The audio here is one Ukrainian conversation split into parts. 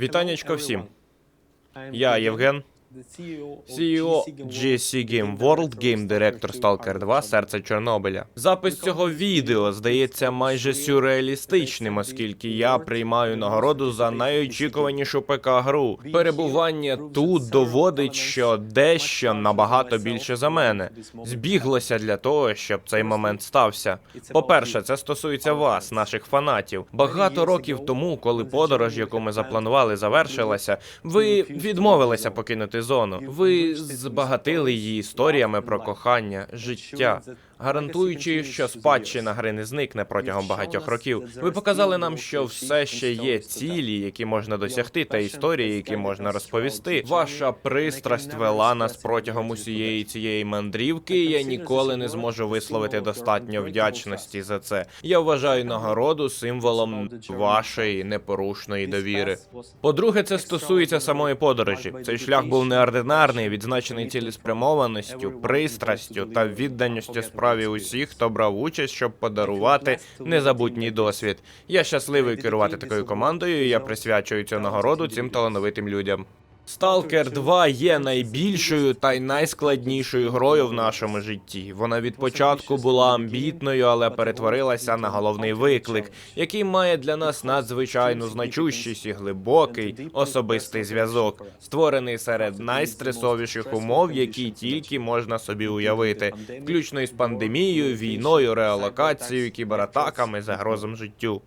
Вітанечко всім. Я Євген, CEO GSC Game World, Game Director Stalker 2, Серце Чорнобиля. Запис цього відео здається майже сюрреалістичним, оскільки я приймаю нагороду за найочікуванішу ПК гру. Перебування тут доводить, що дещо набагато більше за мене. Збіглося для того, щоб цей момент стався. По-перше, це стосується вас, наших фанатів. Багато років тому, коли подорож, яку ми запланували, завершилася, ви відмовилися покинути зону. Ви збагатили її історіями про кохання, життя. Гарантуючи, що спадщина гри не зникне протягом багатьох років. Ви показали нам, що все ще є цілі, які можна досягти, та історії, які можна розповісти. Ваша пристрасть вела нас протягом усієї цієї мандрівки. Я ніколи не зможу висловити достатньо вдячності за це. Я вважаю нагороду символом вашої непорушної довіри. По-друге, це стосується самої подорожі. Цей шлях був неординарний, відзначений цілеспрямованістю, пристрастю та відданістю справі усіх, хто брав участь, щоб подарувати незабутній досвід. Я щасливий керувати такою командою. і Я присвячую цю нагороду цим талановитим людям. Stalker 2 є найбільшою та й найскладнішою грою в нашому житті. Вона від початку була амбітною, але перетворилася на головний виклик, який має для нас надзвичайну значущість і глибокий особистий зв'язок, створений серед найстресовіших умов, які тільки можна собі уявити, включно із пандемією, війною, реалокацією, кібератаками, загрозом життю.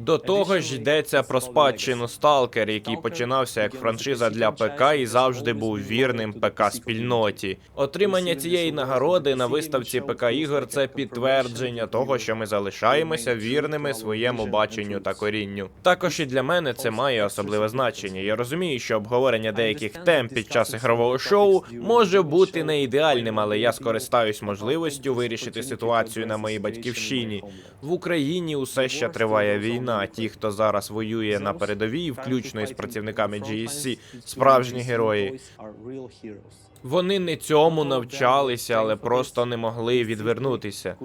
До того ж йдеться про спадщину Сталкер, який починався як франшиза для ПК і завжди був вірним ПК спільноті. Отримання цієї нагороди на виставці ПК ігор це підтвердження того, що ми залишаємося вірними своєму баченню та корінню. Також і для мене це має особливе значення. Я розумію, що обговорення деяких тем під час ігрового шоу може бути не ідеальним, але я скористаюсь можливістю вирішити ситуацію на моїй батьківщині. В Україні усе ще триває війна. Ті, хто зараз воює на передовій, включно із працівниками GSC, справжні герої. Вони не цьому навчалися, але просто не могли відвернутися.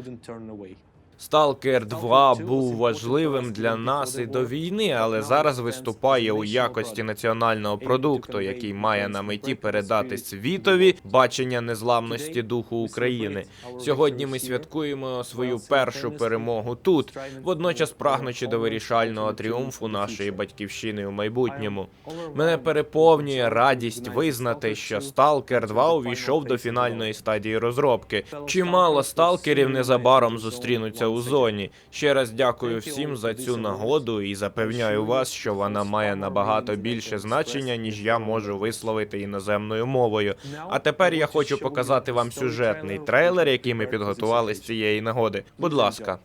Сталкер 2 був важливим для нас і до війни, але зараз виступає у якості національного продукту, який має на меті передати світові бачення незламності духу України. Сьогодні ми святкуємо свою першу перемогу тут, водночас прагнучи до вирішального тріумфу нашої батьківщини у майбутньому. Мене переповнює радість визнати, що Сталкер 2 увійшов до фінальної стадії розробки. Чимало сталкерів незабаром зустрінуться у зоні. Ще раз дякую всім за цю нагоду і запевняю вас, що вона має набагато більше значення, ніж я можу висловити іноземною мовою. А тепер я хочу показати вам сюжетний трейлер, який ми підготували з цієї нагоди. Будь ласка.